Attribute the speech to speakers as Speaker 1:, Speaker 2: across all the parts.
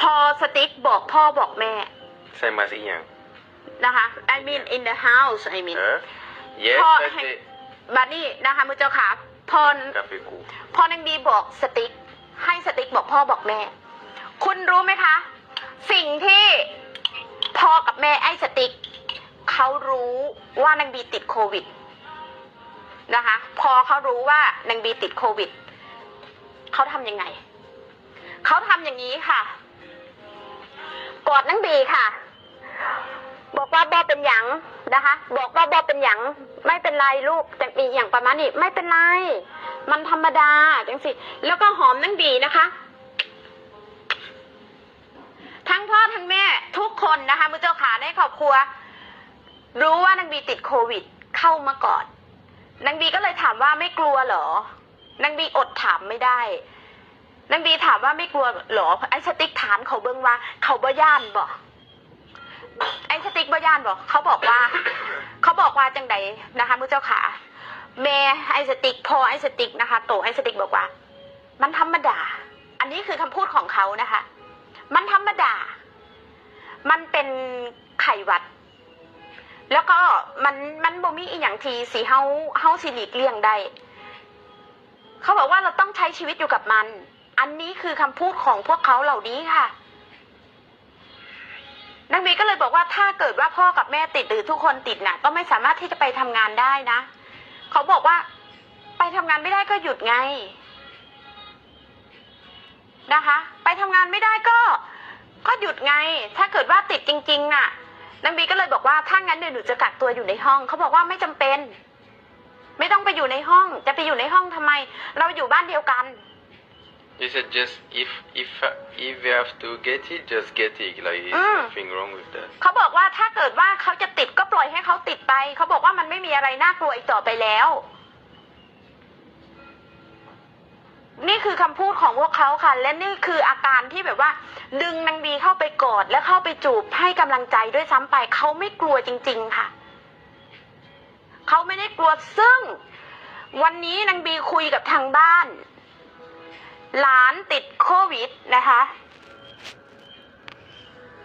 Speaker 1: พอสติ๊กบอกพ่อบอกแม่
Speaker 2: ใส่มาสิอย่าง
Speaker 1: นะคะ I mean in the house I mean
Speaker 2: ฮะ yes
Speaker 1: พ่อ
Speaker 2: that's
Speaker 1: ให้
Speaker 2: it
Speaker 1: บัดนี้นะคะมือเจ้าขาพอกา
Speaker 2: แฟกู
Speaker 1: พอนางบีบอกสติ๊กให้สติ๊กบอกพ่อบอกแม่ คุณรู้ไหมคะ สิ่งที่พ่อกับแม่ไอ้สติ๊กเขารู้ว่านางบีติดโควิดนะคะ พอเขารู้ว่านางบีติดโควิดเขาทำยังไง เขาทำอย่างนี้ค่ะ กอดนางบีค่ะ บอกว่าบอเป็นหยังนะคะ บอกว่าบอเป็นหยังไม่เป็นไรลูกแต่มีอย่างประมาณนี้ไม่เป็นไร มันธรรมดาจังสิแล้วก็หอมนางบีนะคะทั้งพ่อทั้งแม่ทุกคนนะคะมือเจ้าขาในครอบครัว รู้ว่านางบีติดโควิดเข้ามาก่อนนางบีก็เลยถามว่าไม่กลัวเหรอนางบีอดถามไม่ได้ นางบีถามว่าไม่กลัวเหรอไอ้สติ๊กถามเขาเบิ้งว่า เขาบ่ย่านบอกไอ้สติ๊กบ่ย่านบอกเขาบอกว่า เขาบอกว่าจังใดนะคะมือเจ้าขาแม่ไอ้สติ๊กพอไอ้สติ๊กนะคะโตไอ้สติ๊กบอกว่า มันธรรมดา อันนี้คือคำพูดของเขานะคะ มันธรรมดา มันเป็นไข้หวัด แล้วก็มันมันบ่มีอีหยังทีสีเฮาเฮาสิหลีกเลี่ยงได้เขาบอกว่าเราต้องใช้ชีวิตอยู่กับมัน อันนี้คือคำพูดของพวกเขาเหล่านี้ค่ะนางบีก็เลยบอกว่าถ้าเกิดว่าพ่อกับแม่ติดหรือทุกคนติดน่ะ ก็ไม่สามารถที่จะไปทำงานได้นะ เขาบอกว่า ไปทำงานไม่ได้ก็หยุดไงนะคะ ไปทำงานไม่ได้ก็ ก็หยุดไง ถ้าเกิดว่าติดจริง ๆ น่ะนางบีก็เลยบอกว่าถ้างั้นเดี๋ยวหนูจะกักตัวอยู่ในห้อง เขาบอกว่าไม่จำเป็น ไม่ต้องไปอยู่ในห้อง จะไปอยู่ในห้องทำไม เราอยู่บ้านเดียวกัน
Speaker 2: you said just if if if you have to get it just get it like is
Speaker 1: Mm.
Speaker 2: nothing wrong with that
Speaker 1: เขาบอกว่าถ้าเกิดว่าเขาจะติดก็ปล่อยให้เขาติดไป เขาบอกว่ามันไม่มีอะไรน่ากลัวอีกต่อไปแล้ว นี่คือคำพูดของพวกเขาค่ะ และนี่คืออาการที่แบบว่า ดึงนางบีเข้าไปกอดและเข้าไปจูบให้กำลังใจด้วยซ้ำไป เขาไม่กลัวจริง ๆ ค่ะ เขาไม่ได้กลัวซึ่ง วันนี้นางบีคุยกับทางบ้าน หลานติดโควิดนะคะ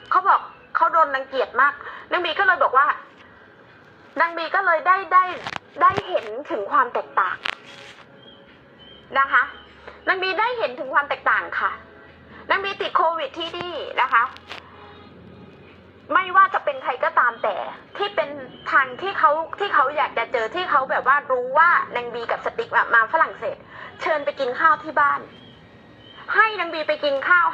Speaker 1: เขาบอกเขาโดนรังเกียจมากนางบีก็เลยบอกว่านางบีก็เลยได้ได้ได้เห็นถึงความแตกต่างนะคะนางบีได้เห็นถึงความแตกต่างค่ะนางบีติดโควิดที่นี่นะคะ ไม่ว่าจะเป็นใครก็ตามแต่ ที่เป็นทางที่เขาที่เขาอยากจะเจอที่เขาแบบว่ารู้ว่านางบีกับสติ๊กมามาฝรั่งเศส เชิญไปกินข้าวที่บ้าน ให้นางบีไปกินข้าว